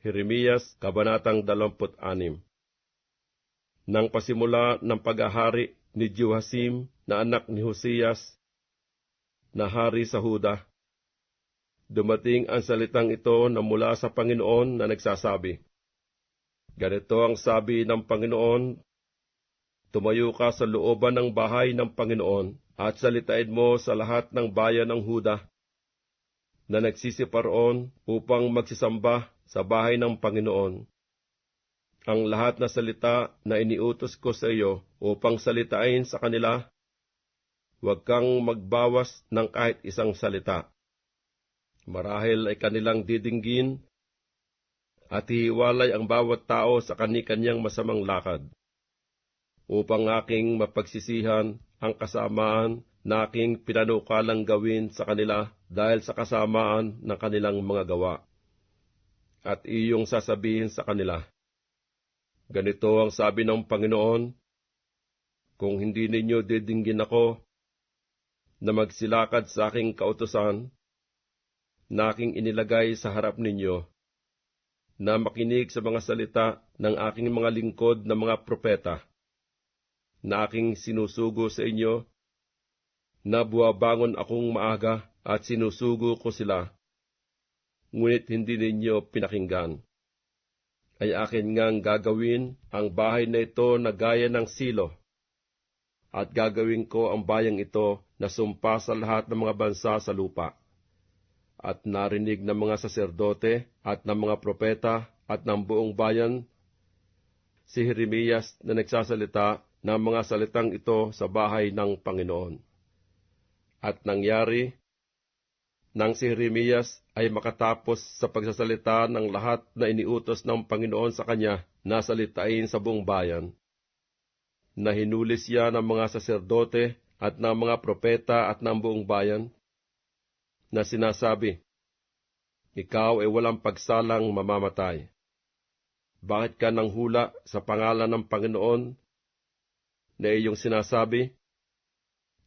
Jeremias, Kabanatang 26 Nang pasimula ng pag-ahari ni Jehoasim na anak ni Hosias, na hari sa Huda, dumating ang salitang ito na mula sa Panginoon na nagsasabi, Ganito ang sabi ng Panginoon, Tumayo ka sa looban ng bahay ng Panginoon at salitain mo sa lahat ng bayan ng Huda na nagsisiparoon upang magsisamba sa bahay ng Panginoon. Ang lahat na salita na iniutos ko sa iyo upang salitain sa kanila, huwag kang magbawas ng kahit isang salita. Marahil ay kanilang didinggin at hiwalay ang bawat tao sa kani-kanyang masamang lakad, upang aking mapagsisihan ang kasamaan na aking pinanukalang gawin sa kanila dahil sa kasamaan ng kanilang mga gawa. At iyong sasabihin sa kanila, Ganito ang sabi ng Panginoon, Kung hindi ninyo didinggin ako na magsilakad sa aking kautosan, na aking inilagay sa harap ninyo, na makinig sa mga salita ng aking mga lingkod na mga propeta, na aking sinusugo sa inyo, na buwabangon akong maaga at sinusugo ko sila, ngunit hindi ninyo pinakinggan. Ay akin ngang gagawin ang bahay na ito na gaya ng silo, at gagawin ko ang bayang ito na sumpa sa lahat ng mga bansa sa lupa. At narinig ng mga saserdote at ng mga propeta at ng buong bayan si Jeremias na nagsasalita ng mga salitang ito sa bahay ng Panginoon. At nangyari, nang si Jeremias ay makatapos sa pagsasalita ng lahat na iniutos ng Panginoon sa kanya na salitain sa buong bayan, na hinuli siya ng mga saserdote at ng mga propeta at ng buong bayan, na sinasabi, Ikaw ay walang pagsalang mamamatay. Bakit ka nang hula sa pangalan ng Panginoon na iyong sinasabi?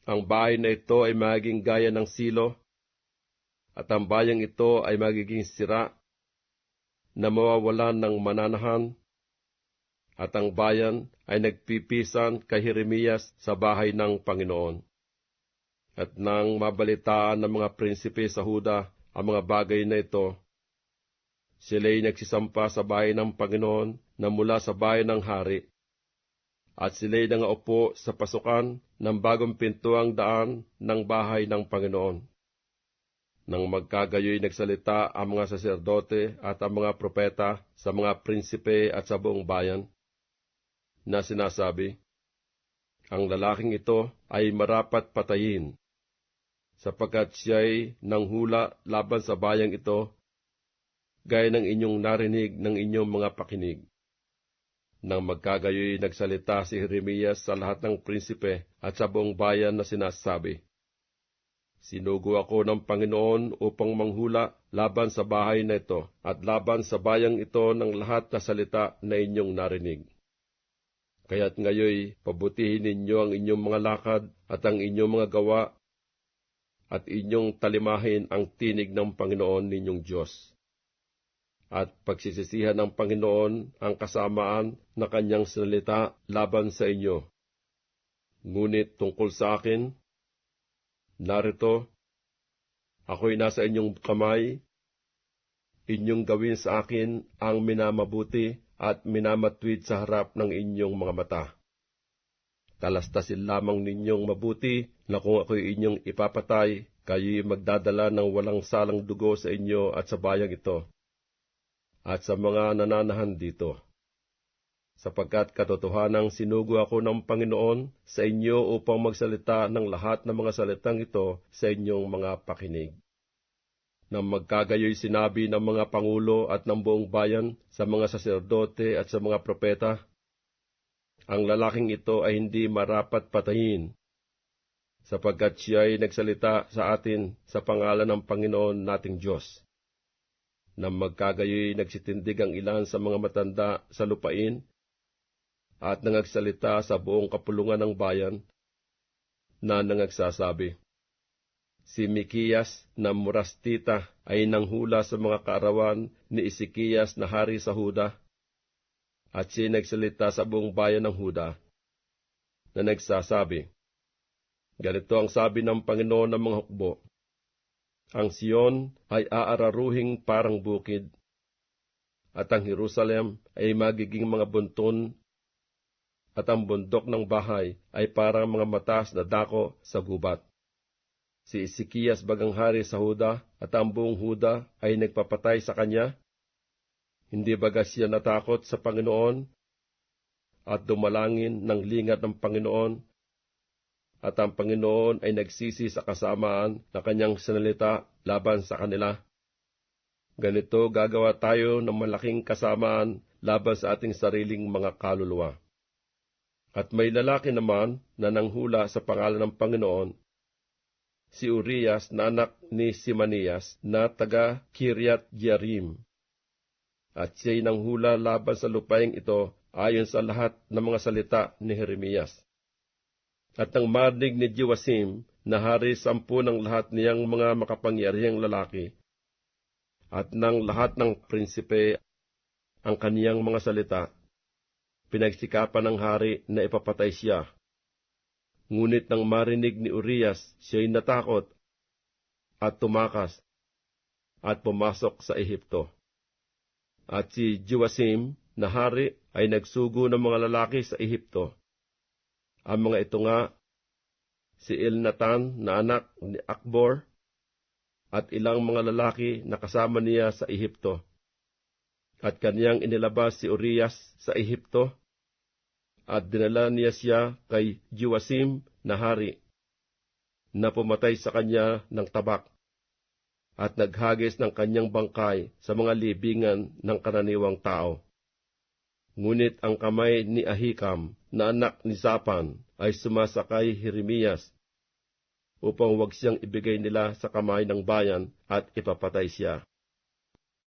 Ang bahay na ito ay magiging gaya ng silo, at ang bayang ito ay magiging sira, na mawawalan ng mananahan, at ang bayan ay nagpipisan kay Jeremias sa bahay ng Panginoon. At nang mabalitaan ng mga prinsipe sa Huda ang mga bagay na ito, sila'y nagsisampa sa bahay ng Panginoon na mula sa bahay ng hari, at sila'y nangaupo sa pasukan ng bagong pintuang daan ng bahay ng Panginoon. Nang magkagayoy nagsalita ang mga saserdote at ang mga propeta sa mga prinsipe at sa buong bayan, na sinasabi, Ang lalaking ito ay marapat patayin, sapagkat siya'y nanghula laban sa bayang ito, gaya ng inyong narinig ng inyong mga pakinig. Nang magkagayoy nagsalita si Jeremias sa lahat ng prinsipe at sa buong bayan na sinasabi, Sinugo ako ng Panginoon upang manghula laban sa bahay na ito at laban sa bayang ito ng lahat na salita na inyong narinig. Kaya't ngayoy pabutihin ninyo ang inyong mga lakad at ang inyong mga gawa at inyong talimahin ang tinig ng Panginoon ninyong Diyos. At pagsisisihan ng Panginoon ang kasamaan na kanyang salita laban sa inyo. Ngunit tungkol sa akin, Narito, ako'y nasa inyong kamay, inyong gawin sa akin ang minamabuti at minamatwid sa harap ng inyong mga mata. Talastasin lamang ninyong mabuti na kung ako'y inyong ipapatay, kayo'y magdadala ng walang salang dugo sa inyo at sa bayang ito, at sa mga nananahan dito sapagkat katotohanang sinugo ako ng Panginoon sa inyo upang magsalita ng lahat ng mga salitang ito sa inyong mga pakinig. Nang magkagayoy sinabi ng mga pangulo at ng buong bayan sa mga saserdote at sa mga propeta, ang lalaking ito ay hindi marapat patayin, sapagkat siya ay nagsalita sa atin sa pangalan ng Panginoon nating Diyos. Nang magkagayoy nagsitindig ang ilan sa mga matanda sa lupain at nangagsalita sa buong kapulungan ng bayan na nangagsasabi, Si Mikiyas na Murastita ay nanghula sa mga kaarawan ni Isikiyas na hari sa Huda. At siya nagsalita sa buong bayan ng Huda na nagsasabi, Ganito ang sabi ng Panginoon ng mga hukbo, Ang Siyon ay aararuhing parang bukid, at ang Jerusalem ay magiging mga bunton, at ang bundok ng bahay ay parang mga matas na dako sa gubat. Si Ezekias bagang hari sa Huda at ang buong Huda ay nagpapatay sa kanya. Hindi baga siya natakot sa Panginoon at dumalangin ng lingat ng Panginoon at ang Panginoon ay nagsisi sa kasamaan na kanyang sinalita laban sa kanila. Ganito gagawa tayo ng malaking kasamaan laban sa ating sariling mga kaluluwa. At may lalaki naman na nanghula sa pangalan ng Panginoon, si Urias na anak ni Simanias na taga Kiryat Jearim. At siya'y nanghula laban sa lupaing ito ayon sa lahat ng mga salita ni Jeremias. At nang marinig ni Jiwasim na hari sampu ng lahat niyang mga makapangyarihang lalaki, at ng lahat ng prinsipe ang kaniyang mga salita, pinagsikapan ng hari na ipapatay siya. Ngunit nang marinig ni Urias, siya'y natakot at tumakas at pumasok sa Ehipto. At si Jiwasim na hari ay nagsugo ng mga lalaki sa Ehipto. Ang mga ito nga, si Elnatan na anak ni Akbor, at ilang mga lalaki na kasama niya sa Ehipto. At kaniyang inilabas si Urias sa Ehipto, at dinala niya siya kay Jiwasim na hari, na pumatay sa kanya ng tabak, at naghagis ng kanyang bangkay sa mga libingan ng karaniwang tao. Ngunit ang kamay ni Ahikam na anak ni Sapan ay sumasakay Jeremias upang wag siyang ibigay nila sa kamay ng bayan at ipapatay siya.